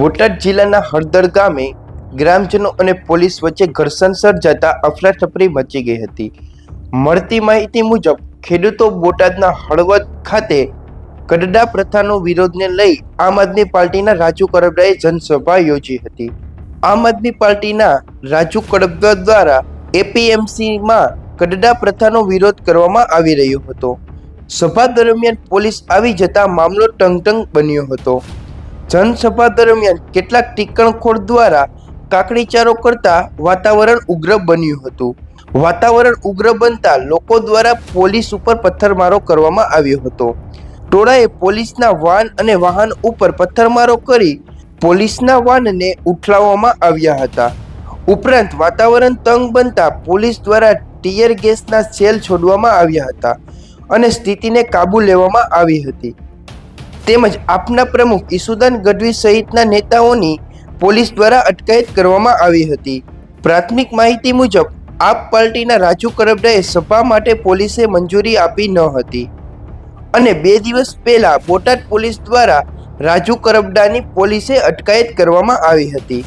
બોટાદ જિલ્લાના હળદર ગામે ગ્રામજનો અને પોલીસ વચ્ચે ઘર્ષણ સર્જાતા અફરાતફરી મચી ગઈ હતી. મળતી માહિતી મુજબ, ખેડૂતો બોટાદના હળવદ ખાતે ગઢડા પ્રથાનો વિરોધને લઈ આમ આદમી પાર્ટીના રાજુ કડબડાએ જનસભા યોજી હતી. આમ આદમી પાર્ટીના રાજુ કડબડા દ્વારા એપીએમસીમાં ગઢડા પ્રથાનો વિરોધ કરવામાં આવી રહ્યો હતો. સભા દરમિયાન પોલીસ આવી જતા મામલો ટંગટંગ બન્યો હતો. જનસભા દરમિયાન કેટલાક ટીકણખોર દ્વારા કાકડીચારો કરતા વાતાવરણ ઉગ્ર બન્યું હતું. વાતાવરણ ઉગ્ર બનતા લોકો દ્વારા પોલીસ ઉપર પથ્થરમારો કરવામાં આવ્યો હતો. ટોળાએ પોલીસના વાન અને વાહન ઉપર પથ્થરમારો કરી પોલીસના વાનને ઉઠલાવવામાં આવ્યા હતા. ઉપરાંત વાતાવરણ તંગ બનતા પોલીસ દ્વારા ટીયર ગેસના સેલ છોડવામાં આવ્યા હતા અને સ્થિતિને કાબુ લેવામાં આવી હતી. તેમજ આપના પ્રમુખ ઈસુદાન ગઢવી સહિતના નેતાઓની પોલીસ દ્વારા અટકાયત કરવામાં આવી હતી. પ્રાથમિક માહિતી મુજબ, આપ પાર્ટીના રાજુ કરબડાએ સભા માટે પોલીસે મંજૂરી આપી ન હતી. અને બે દિવસ પહેલા બોટાદ પોલીસ દ્વારા રાજુ કરબડાની પોલીસે અટકાયત કરવામાં આવી હતી.